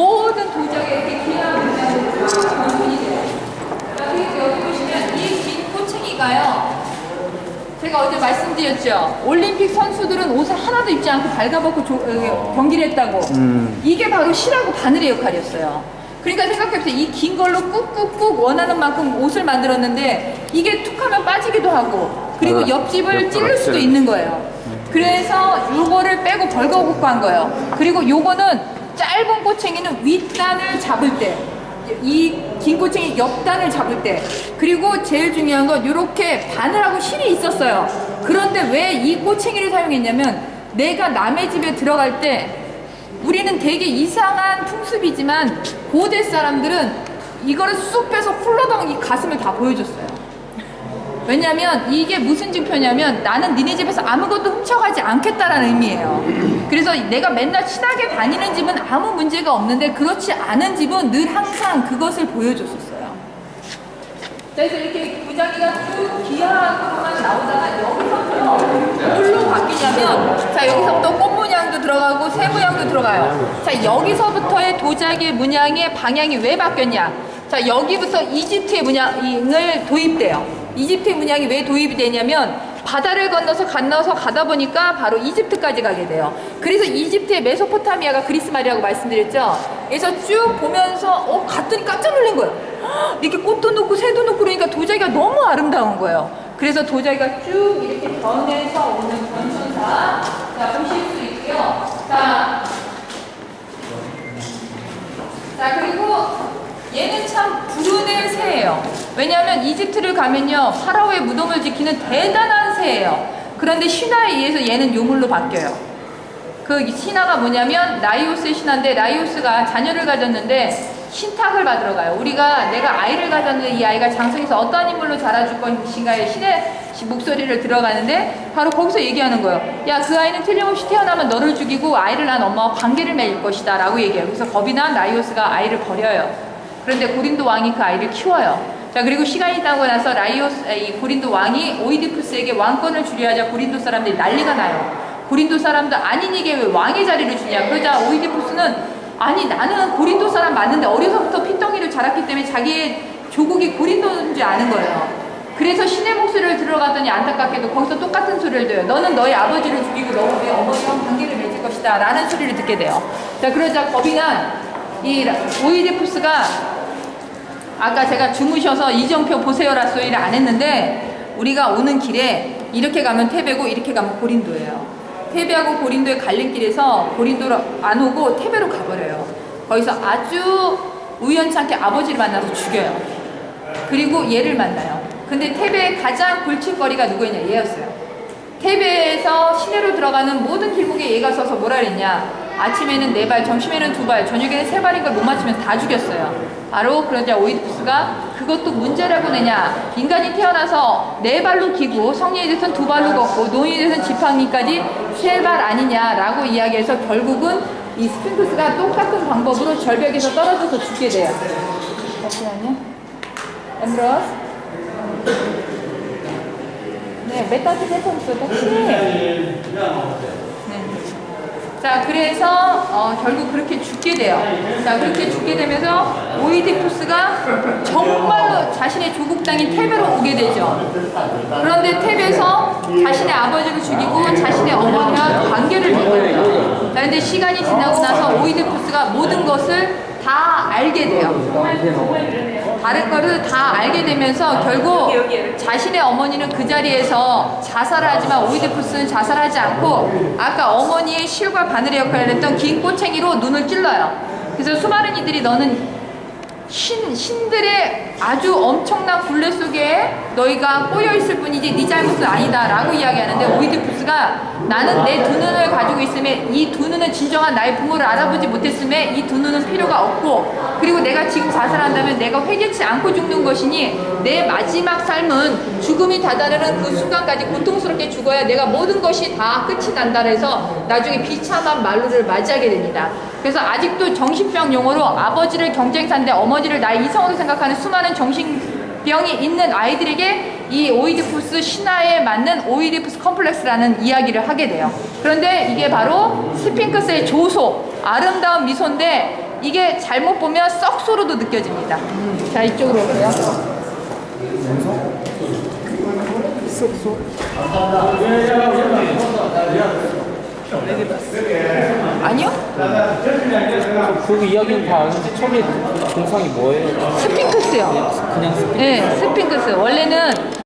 모든 도자기가 이렇게 모양으로 쭉 건선이 돼요. 자, 그리고 여기 보시면 이긴 꼬챙이가요. 제가 어제 말씀드렸죠. 올림픽 선수들은 옷을 하나도 입지 않고 발가벗고 조- 어, 경기를 했다고. 음. 이게 바로 실하고 바늘의 역할이었어요. 그러니까 생각해보세요. 이 긴 걸로 꾹꾹꾹 원하는 만큼 옷을 만들었는데 이게 툭 하면 빠지기도 하고 그리고 어, 옆집을 찌를 수도. 있는 거예요. 그래서 요거를 빼고 벌거벗고 한 거예요. 그리고 요거는 짧은 꼬챙이는 윗단을 잡을 때, 이 긴 꼬챙이 옆단을 잡을 때, 그리고 제일 중요한 건 이렇게 바늘하고 실이 있었어요. 그런데 왜 이 꼬챙이를 사용했냐면 내가 남의 집에 들어갈 때 우리는 되게 이상한 풍습이지만 고대 사람들은 이거를 쑥 빼서 훌러덩 이 가슴을 다 보여줬어요. 왜냐면 이게 무슨 증표냐면 나는 니네 집에서 아무것도 훔쳐가지 않겠다라는 의미예요. 그래서 내가 맨날 친하게 다니는 집은 아무 문제가 없는데 그렇지 않은 집은 늘 항상 그것을 보여줬었어요. 자, 그래서 이렇게 부자기가 쭉 기하로만 나오다가 여기서부터 뭘로 바뀌냐면 자 여기서부터 꽃 문양도 들어가고 새 문양도 들어가요. 자 여기서부터의 도자기의 문양의 방향이 왜 바뀌었냐? 자 여기부터 이집트의 문양을 도입돼요. 이집트의 문양이 왜 도입이 되냐면 바다를 건너서 건너서 가다 보니까 바로 이집트까지 가게 돼요. 그래서 이집트의 메소포타미아가 그리스 말이라고 말씀드렸죠. 그래서 쭉 보면서 어 갔더니 깜짝 놀란 거예요. 헉, 이렇게 꽃도 넣고 새도 넣고 그러니까 도자기가 너무 아름다운 거예요. 그래서 도자기가 쭉 이렇게 변해서 오는 변천사 자 보실 수 있고요. 자, 자 그리고 얘는 참 불운의 새예요. 왜냐하면 이집트를 가면요 파라오의 무덤을 지키는 대단한 새예요. 그런데 신화에 의해서 얘는 요물로 바뀌어요. 그 신화가 뭐냐면 라이오스의 신화인데 라이오스가 자녀를 가졌는데 신탁을 받으러 가요. 우리가 내가 아이를 가졌는데 이 아이가 장성에서 어떠한 인물로 자라줄 것인가의 신의 목소리를 들어가는데 바로 거기서 얘기하는 거예요. 야 그 아이는 틀림없이 태어나면 너를 죽이고 아이를 낳은 엄마와 관계를 맺을 것이다 라고 얘기해요. 그래서 겁이 난 라이오스가 아이를 버려요. 그런데 고린도 왕이 그 아이를 키워요. 자 그리고 시간이 지나고 나서 라이오스 아, 이 고린도 왕이 오이디푸스에게 왕권을 주려 하자 고린도 사람들이 난리가 나요. 고린도 사람들 아닌 이게 왜 왕의 자리를 주냐. 그러자 오이디푸스는 아니 나는 고린도 사람 맞는데 어려서부터 피덩이를 자랐기 때문에 자기의 조국이 고린도인 줄 아는 거예요. 그래서 신의 목소리를 들어갔더니 안타깝게도 거기서 똑같은 소리를 들어요 너는 너의 아버지를 죽이고 너는 내 어머니와 관계를 맺을 것이다. 라는 소리를 듣게 돼요. 자 그러자 겁이 난 이 오이디푸스가 아까 제가 주무셔서 이정표 보세요라 소리를 안 했는데 우리가 오는 길에 이렇게 가면 테베고 이렇게 가면 고린도예요. 테베하고 고린도의 갈림길에서 고린도로 안 오고 테베로 가버려요. 거기서 아주 우연찮게 아버지를 만나서 죽여요. 그리고 얘를 만나요. 근데 테베의 가장 골칫거리가 누구였냐? 얘였어요. 테베에서 시내로 들어가는 모든 길목에 얘가 서서 뭐라 그랬냐? 아침에는 네 발, 점심에는 두 발, 저녁에는 세 발인 걸 못 맞추면 다 죽였어요. 바로 그러자 오이디푸스가 그것도 문제라고 내냐? 인간이 태어나서 네 발로 기고 성인이 돼선 두 발로 걷고 노인이 돼선 지팡이까지 세 발 아니냐라고 이야기해서 결국은 이 스핑크스가 똑같은 방법으로 절벽에서 떨어져서 죽게 돼요. 잠시만요. 엠브러스. 네, 세포스 혹시? 네. 자, 그래서 어, 결국 그렇게 죽게 돼요. 자, 그렇게 죽게 되면서 오이디푸스가 정말로 자신의 조국 땅인 테베로 오게 되죠. 그런데 테베에서 자신의 아버지를 죽이고 자신의 어머니와 관계를 맺어요. 자, 근데 시간이 지나고 나서 오이디푸스가 모든 것을 다 알게 돼요. 다른 거를 다 알게 되면서 결국 자신의 어머니는 그 자리에서 자살을 하지만 오이디푸스는 자살하지 않고 아까 어머니의 실과 바늘의 역할을 했던 긴 꼬챙이로 눈을 찔러요. 그래서 수많은 이들이 너는 신, 신들의 아주 엄청난 굴레 속에 너희가 꼬여 있을 뿐이지 네 잘못은 아니다 라고 이야기하는데 오이디푸스가 나는 내 두 눈을 가지고 있음에 이 두 눈은 진정한 나의 부모를 알아보지 못했음에 이 두 눈은 필요가 없고 그리고 내가 지금 자살한다면 내가 회개치 않고 죽는 것이니 내 마지막 삶은 죽음이 다다르는 그 순간까지 고통스럽게 죽어야 내가 모든 것이 다 끝이 난다 해서 나중에 비참한 말로를 맞이하게 됩니다. 그래서 아직도 정신병 용어로 아버지를 경쟁사인데 어머니를 나의 이성으로 생각하는 수많은 정신병이 있는 아이들에게 이 오이디푸스 신화에 맞는 오이디푸스 컴플렉스라는 이야기를 하게 돼요. 그런데 이게 바로 스핑크스의 조소, 아름다운 미소인데 이게 잘못 보면 썩소로도 느껴집니다. 자, 이쪽으로 오세요. 아니요? 그 이야기는 다 아는데 처음에 동상이 뭐예요? 스핑크스요. 그냥 네, 스핑크스. 원래는